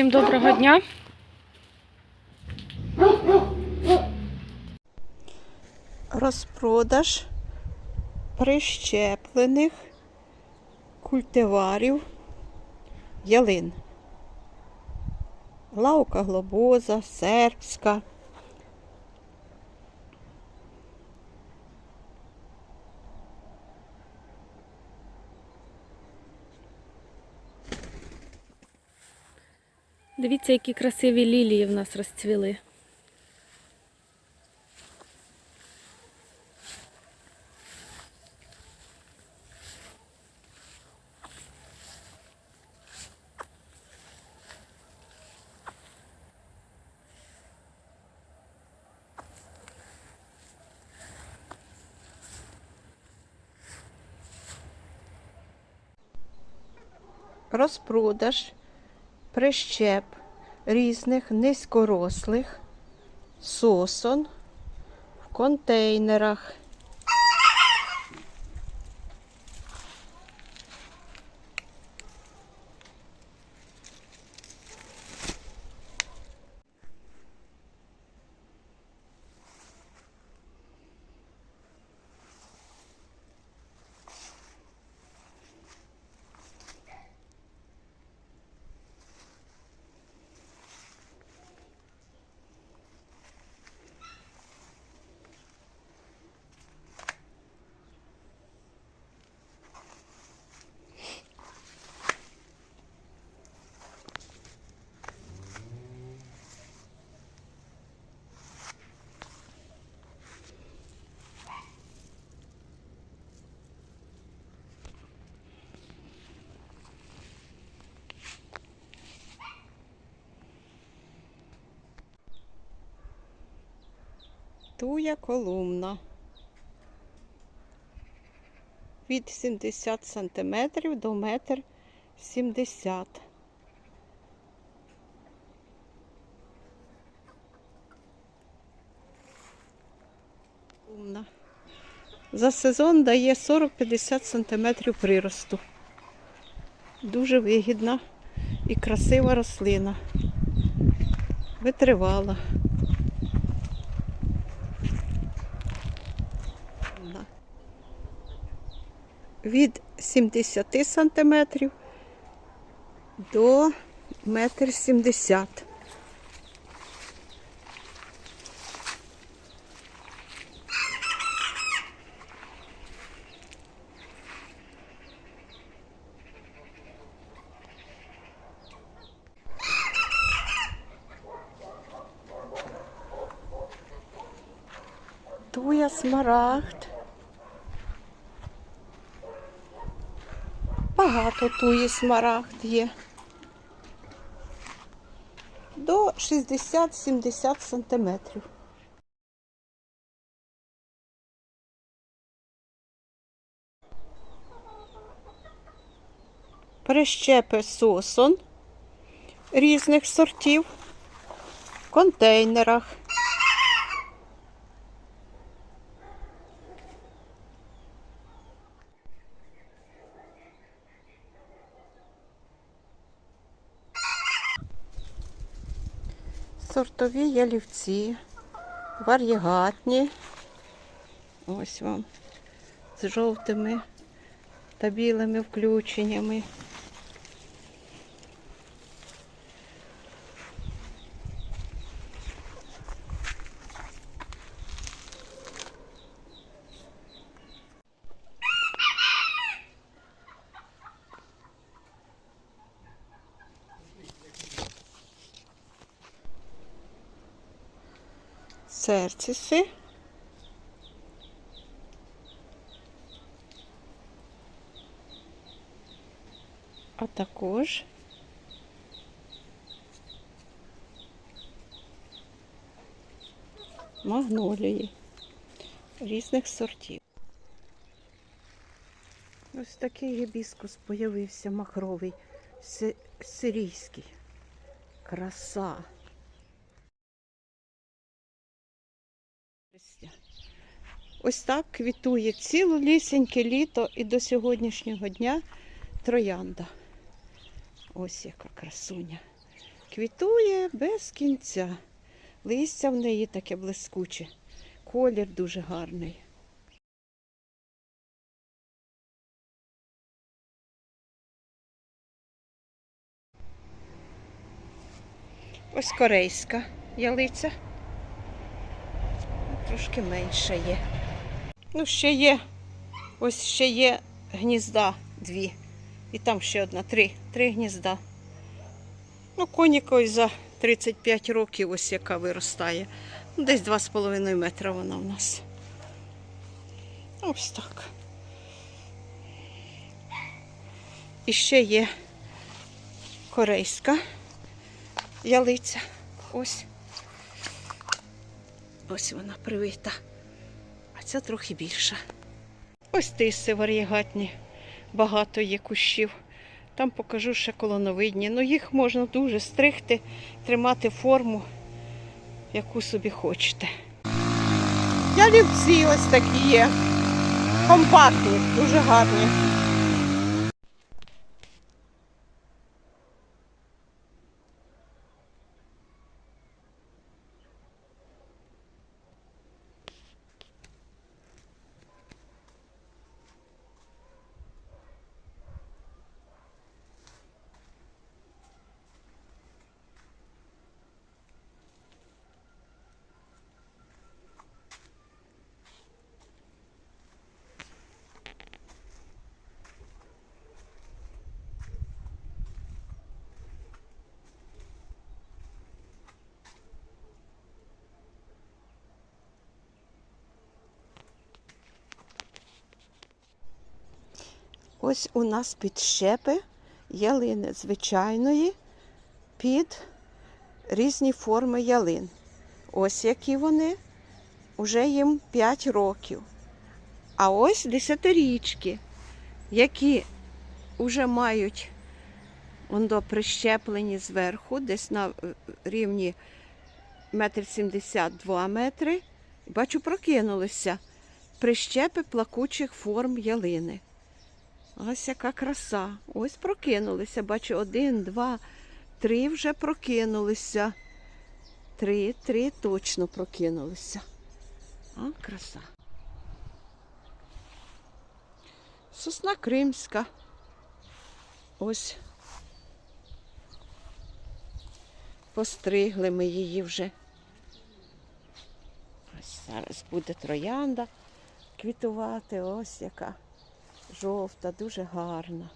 Всім доброго дня. розпродаж прищеплених культиварів ялин. Лавка глобоза, сербська. Дивіться, які красиві лілії в нас розцвіли. розпродаж прищеп різних низькорослих сосон в контейнерах. Туя колумна. Від 70 см до 1,70 м. За сезон дає 40-50 см приросту. Дуже вигідна і красива рослина. Витривала. Від 70 сантиметрів до метр сімдесят. Туя смарагд. Багато туї смарагд є. До 60-70 сантиметрів. Прищепи сосон різних сортів в контейнерах. Сортові ялівці, вар'єгатні. Ось вам з жовтими та білими включеннями. Серціси. А також магнолії різних сортів. Ось такий гібіскус появився махровий, сирійський. Краса. Ось так квітує цілолісіньке літо і до сьогоднішнього дня троянда. Ось яка красуня. Квітує без кінця. Листя в неї таке блискуче. Колір дуже гарний. Ось корейська ялиця. Трошки менша є. Ну, ще є. Ось ще є гнізда дві. І там ще одна, три. Три гнізда. Ну, коніка ось за 35 років, ось яка виростає. Ну, Десь 2,5 метра вона в нас. Ось так. І ще є корейська ялиця. Ось. Ось вона привита. Ця трохи більша. Ось тиси варігатні. Багато є кущів. Там покажу ще колоновидні. Ну їх можна дуже стригти, тримати форму, яку собі хочете. Ялівці ось такі є. Компактні, дуже гарні. Ось у нас підщепи ялини звичайної під різні форми ялин. Ось які вони, вже їм 5 років. А ось десятирічки, які вже мають ондо прищеплені зверху, десь на е, рівні метр сімдесят два метри. Бачу, прокинулися прищепи плакучих форм ялини. Ось яка краса. Ось прокинулися. Бачу, один, два, три вже прокинулися. Три, три точно прокинулися. А, краса. Сосна кримська. Ось. Постригли ми її вже. Ось зараз буде троянда квітувати. Ось яка жовта, дуже гарна.